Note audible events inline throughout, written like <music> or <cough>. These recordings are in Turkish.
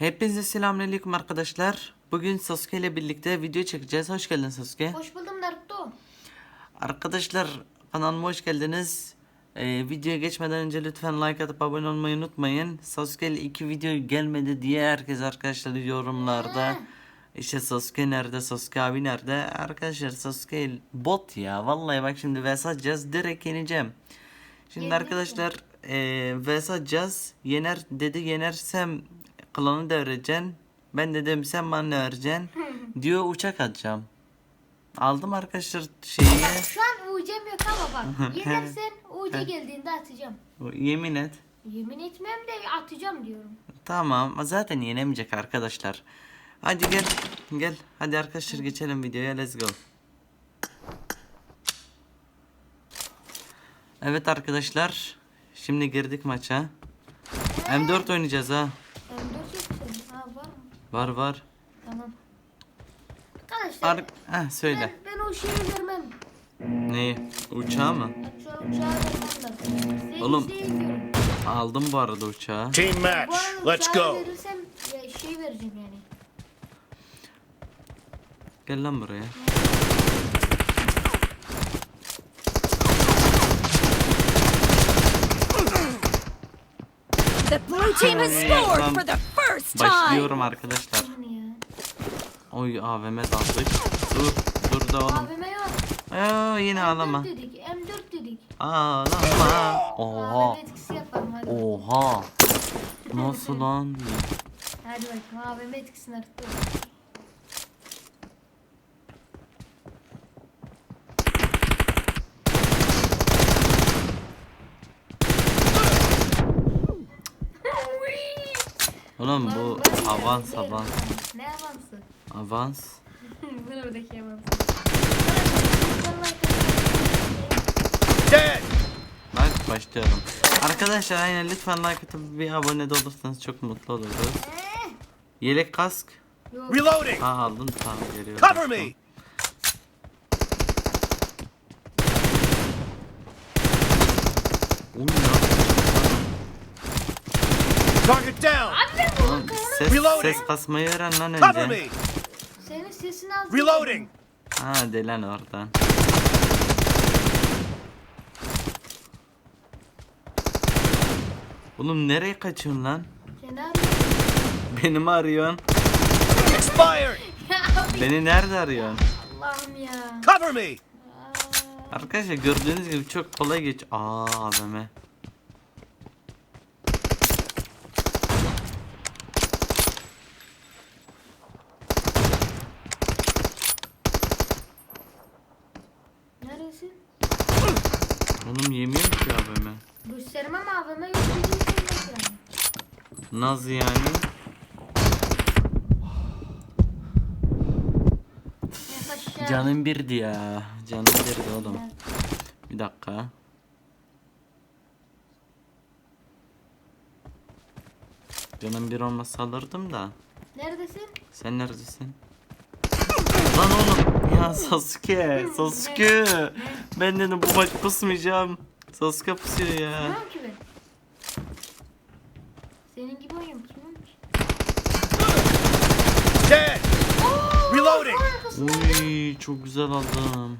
Hepinize selamünaleyküm arkadaşlar. Bugün Sasuke ile birlikte video çekeceğiz. Hoş geldin Sasuke. Hoş buldum Naruto. Arkadaşlar kanalıma hoş geldiniz. Ee, videoya geçmeden önce lütfen like atıp abone olmayı unutmayın. Sasuke ile iki video gelmedi diye herkes arkadaşlar yorumlarda işte Sasuke nerede Sasuke abi nerede arkadaşlar Sasuke bot ya vallahi bak şimdi vs atacağız direkt yeneceğim. Şimdi Yenecek arkadaşlar eee vs atacağız yener dedi yenersem klanı devredeceksin ben dedim sen bana ne vereceksin diyor uçak atacağım. Aldım arkadaşlar şeyi Şu an UC'm yok ama bak. <laughs> Yenersen UC geldiğinde atacağım. yemin et. Yemin etmem de atacağım diyorum. Tamam zaten yenemeyecek arkadaşlar. Hadi gel gel hadi arkadaşlar geçelim videoya let's go. Evet arkadaşlar şimdi girdik maça. M4 oynayacağız ha. M4 yok senin. Ha var? Var. Tamam. Arkadaşlar Ar Heh, söyle. ben, ben o şeyi vermem. Neyi? Uçağı mı? An uçağı vermem Oğlum. Aldım bu arada uçağı. Team match. Let's uçağı go. verirsem ya, şey vereceğim yani. Gel lan buraya. The blue team has scored for the first time. Başlıyorum arkadaşlar. Oy AVM daldık. Dur. Dur da oğlum. AVM yok. Aa, yine ağlama. M4 dedik. M4 dedik. Ağlama. Oha. AVM etkisi yapalım hadi. Oha. Nasıl lan? Hadi bakalım AVM etkisini arttır. Oğlum bu avans avans. Ne avansı? Avans. <laughs> Buradaki avans. Dead. Bak başlıyorum. Arkadaşlar aynen lütfen like atıp bir abone de olursanız çok mutlu oluruz. Yelek kask. Reloading. Ha aldın tamam geliyor. Cover me. Target down. Ses, Reloading. ses kasmayı öğren lan Cover önce. me. Senin sesini az Reloading. Ha delen oradan. Oğlum nereye kaçıyorsun lan? Seni arıyorum. Beni mi arıyorsun? Expired. <laughs> Beni nerede arıyorsun? Allah'ım ya. Cover me. Aa, Arkadaşlar gördüğünüz gibi çok kolay geç. Aa AVM. Neredesin? Oğlum yemiyor ki AVM. Göstermem AVM yok dediğin şey yok yani. Nasıl yani? Canım birdi ya. Canım birdi oğlum. Bir dakika. Canım bir olmasa alırdım da. Neredesin? Sen neredesin? Lan oğlum. Ya Sasuke. <laughs> Sasuke. Ben dedim bu maç pusmayacağım. Sasuke pusuyor ya. Bilmiyorum ki ben. Senin gibi oyun kimmiş? Dead. Reloading. Uy çok güzel aldım.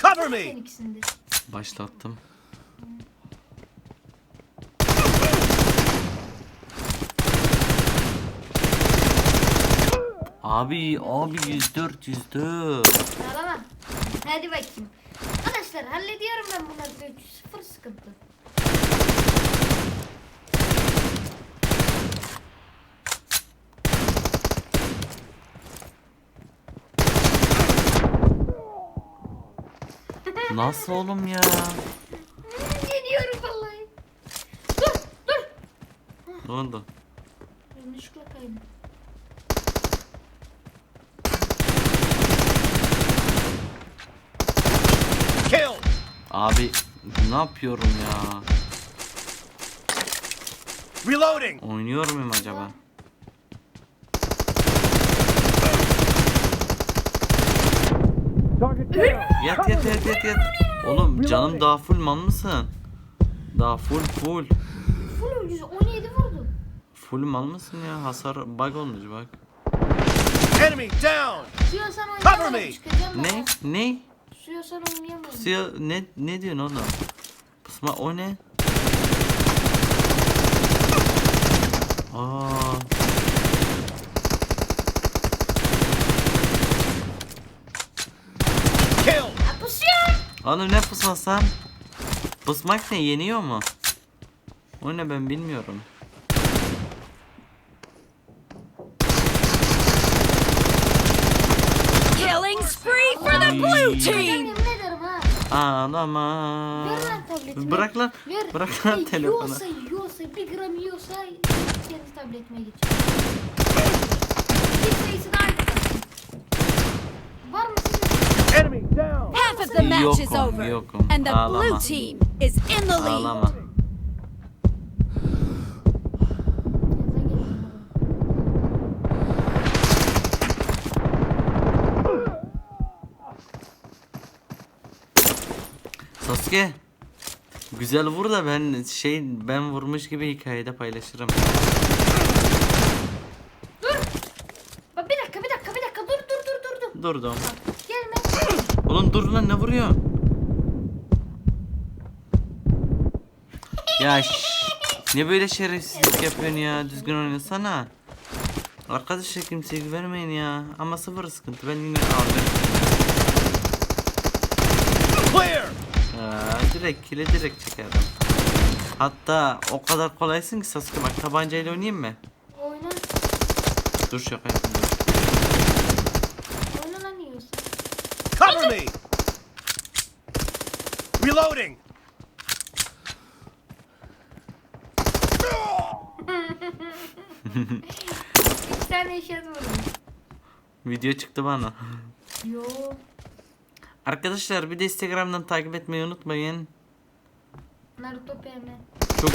Cover me. Başlattım. Abi abi 104 104. Ağlama. Hadi bakayım. Arkadaşlar hallediyorum ben bunları. 3-0 sıkıntı. Nasıl oğlum ya? Geliyorum vallahi. Dur dur. Ne oldu? Yanlışlıkla kaydım. Kill. Abi ne yapıyorum ya? Reloading. Oynuyor muyum acaba? Target down. Yat yat yat yat yat. Oğlum canım daha full man mısın? Daha full full. full 117 vurdu. Full mal mısın ya? Hasar bug olmuş bak. Enemy down! Suyosan Cover oynayamadım me. Ne? Ne? Suyosan oynayamadım. Pusuya ne ne diyorsun oğlum? Pusma o ne? Aa. Kill! Ya pusuyor. Oğlum ne pusmasan? Pusmak ne? Yeniyor mu? O ne ben bilmiyorum. Killing spree for the blue team. Ağlama. Ver lan tabletimi. Bırak lan. Ver. Bırak lan telefonu. Yiyorsa bir gram yiyorsa kendi tabletime. Bir artsın. Var mı sizin? Enemy down! Half of the match is Yokum, over, yokum. and the Ağlama. blue team is in the lead. Ağlama. Sasuke. Güzel vur da ben şey ben vurmuş gibi hikayede paylaşırım. Bak bir dakika bir dakika bir dakika dur dur dur dur dur. Durdum. Oğlum dur lan ne vuruyorsun? Ya şş, ne böyle şerefsizlik yapıyorsun ya? Düzgün oynasana. Arkadaşlar kimseye güvenmeyin ya. Ama sıfır sıkıntı. Ben yine aldım. Ya, direkt kile direkt çekerdim. Hatta o kadar kolaysın ki Sasuke bak tabancayla oynayayım mı? Oyna. Dur şaka yapayım dur. Oyna lan yiyorsa. Cover me! Reloading! Bir tane vurdum. Video çıktı bana. Yo. Arkadaşlar bir de Instagram'dan takip etmeyi unutmayın. Naruto PM. Çok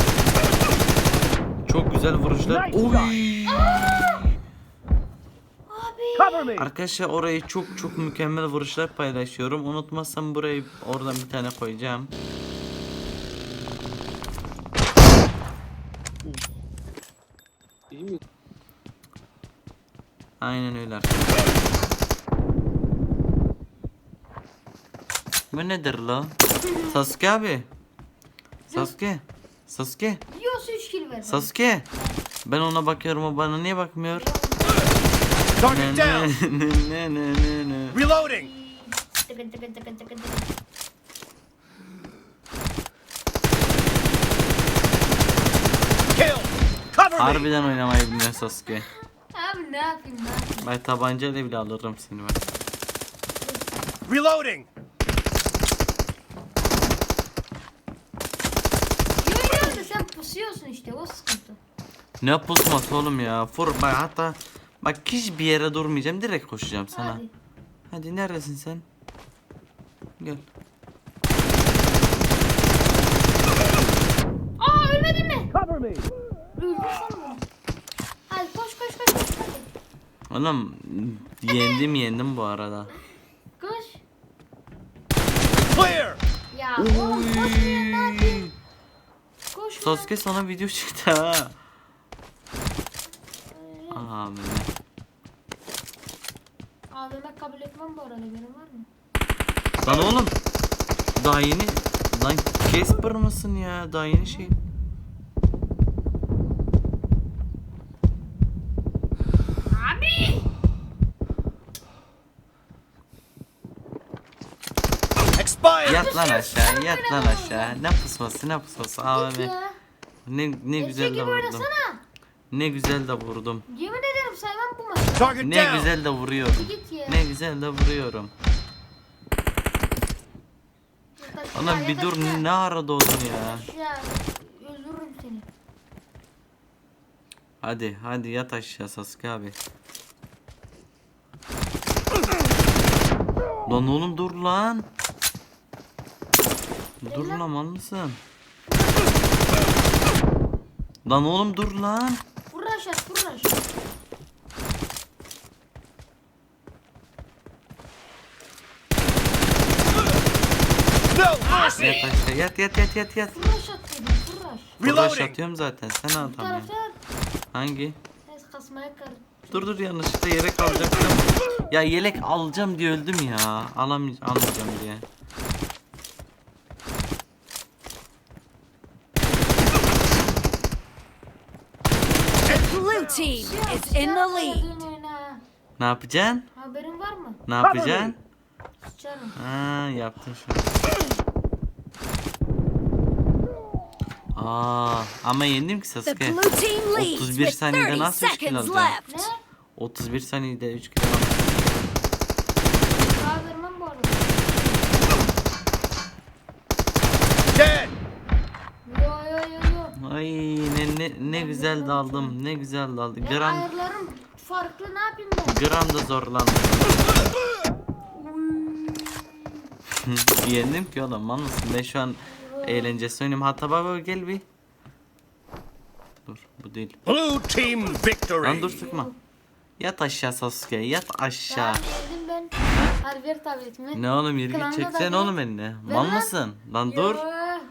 çok güzel vuruşlar. Nice Oy! Arkadaşlar orayı çok çok mükemmel vuruşlar paylaşıyorum. Unutmazsam burayı oradan bir tane koyacağım. Aynen öyle arkadaşlar. Bu nedir la? Sasuke abi. Sasuke. Sasuke. Yiyorsa 3 kill ver. bana. Sasuke. Ben ona bakıyorum o bana niye bakmıyor? Target down! Reloading! Kill! Cover me! Harbiden oynamayı bilmiyor Sasuke. Abi ne yapayım yapayım. Ben tabancayla bile alırım seni bak. Reloading! Yiyorsa sen pusuyorsun işte o sıkıntı. Ne pusması oğlum ya. Fur bak hatta bak hiç bir yere durmayacağım. Direkt koşacağım sana. Hadi. Hadi neredesin sen? Gel. Aa ölmedin mi? Cover me! Öldün. Hadi koş koş koş koş hadi. Oğlum yendim yendim bu arada. Koş. Clear! Ya oğlum koşmuyor ne yapayım? Koş. Sasuke sana video çıktı ha. Amin. AVM kabul etmem bu arada benim var mı? Lan oğlum. Daha yeni. Lan Casper mısın ya? Daha yeni şey. Abi. Yat lan aşağı, yat lan aşağı. Ne pusması, ne pusması. Abi ya. ne ne güzel de gibi vurdum. oynasana. Ne güzel de vurdum. Yemin ederim saymam bu maçı. Ne güzel de vuruyorum. Git. Ne güzel de vuruyorum. Yat bir dur ne ara doğdun ya. Öldürürüm seni. Hadi hadi yat aşağı Sasuke abi. Lan oğlum dur lan. Dur lan mal mısın? Lan oğlum dur lan. Vur aşağı vur Yat aşağı yat yat yat yat yat. Dedim. Flash. Flash Reloading. atıyorum zaten. Sen Bu atamıyorsun. tarafta Hangi? ses kasmaya kar. Dur dur yanlışlıkla yelek alacaktım. Ya yelek alacağım diye öldüm ya. Alam almayacağım diye. The blue team is in the lead. Ne yapacaksın? Haberin var mı? Ne yapacaksın? Sıçarım. Ha yaptın şu an. Aa ama yendim ki The Sasuke. blue team leads 31 with saniyede 30 nasıl üç kill seconds alacağım? left. Ne? 31 saniyede 3 kill aldım. Daha vermem bu arada. Dead. Yo yo yo yo. Ay ne ne, ne güzel daldım. Ne güzel daldım. Benim Gram ayarlarım farklı ne yapayım ben? gram da zorlandım. <laughs> Yendim ki oğlum mal mısın? Ben şu an eğlencesi oynuyorum. Hatta baba gel bir. Dur bu değil. Blue team victory. Lan dur sıkma. Yat aşağı Sasuke yat aşağı. Ben yendim ben. Hadi ver tabletimi. Ne oğlum yürü git Klanda çeksen da oğlum eline. Mal lan. mısın? Lan Yo, dur.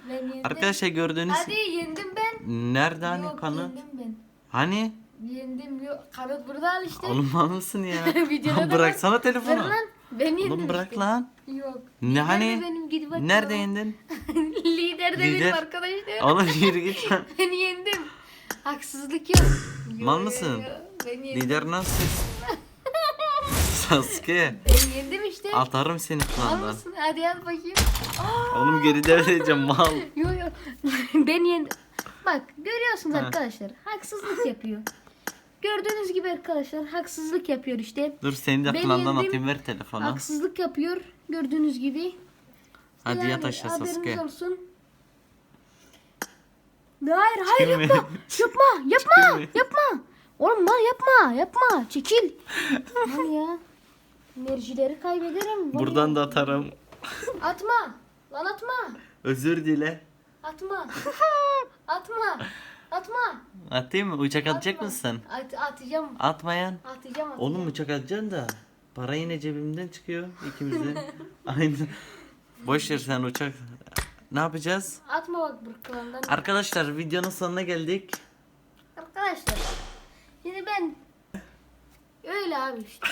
ben yendim. Arkadaşlar gördüğünüz Hadi yendim ben. nerede hani Yok kanı? yendim ben. Hani? Yendim yok. Kanıt burada al işte. Oğlum mal mısın ya? <laughs> Videoda da bıraksana var. Ver telefonu. lan. Ben yendim Oğlum bırak işte. lan. Yok. Ne Lider hani? benim gidip. Nerede yendin? <laughs> Lider de Lider. benim arkadaşlar. Oğlum yürü git lan. <laughs> Ben yendim. Haksızlık yok. Yo, <laughs> Mal yo, mısın? yo. Ben yendim. Lider nasıl? Sasuke. Ben yendim işte. Atarım seni Al klandan. mısın? Hadi al bakayım. Oğlum geri vereceğim mal. Yo yo. ben yendim. Bak görüyorsunuz arkadaşlar. Haksızlık yapıyor. Gördüğünüz gibi arkadaşlar haksızlık yapıyor işte. Dur seni de Ben klandan yendim. atayım ver telefonu. Haksızlık yapıyor. Gördüğünüz gibi. Hadi Yani yat aşağı Sasuke. olsun. Hayır hayır yapma. yapma yapma mı? yapma. Oğlum mal yapma yapma. Çekil. Mal ya. Enerjileri kaybederim. Var Buradan ya. da atarım. Atma. Lan atma. Özür dile. Atma. <laughs> atma. Atma. Atayım mı? Uçak atacak Atma. mısın? At, atacağım. Atmayan. Atacağım atacağım. Oğlum uçak atacaksın da. Para yine cebimden çıkıyor ikimizin. <laughs> Aynı. Boş ver sen uçak. Ne yapacağız? Atma bak bırkılandan. Arkadaşlar videonun sonuna geldik. Arkadaşlar. Şimdi ben öyle abi işte.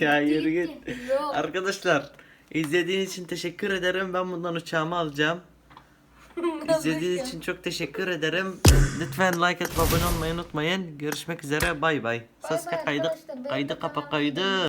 <laughs> ya yürü git. Yok. Arkadaşlar izlediğiniz için teşekkür ederim. Ben bundan uçağımı alacağım. İzlediğiniz için çok teşekkür ederim. Lütfen like atıp abone olmayı unutmayın. Görüşmek üzere. Bay bay. Sasuke bay kaydı, kaydı kapa kaydı.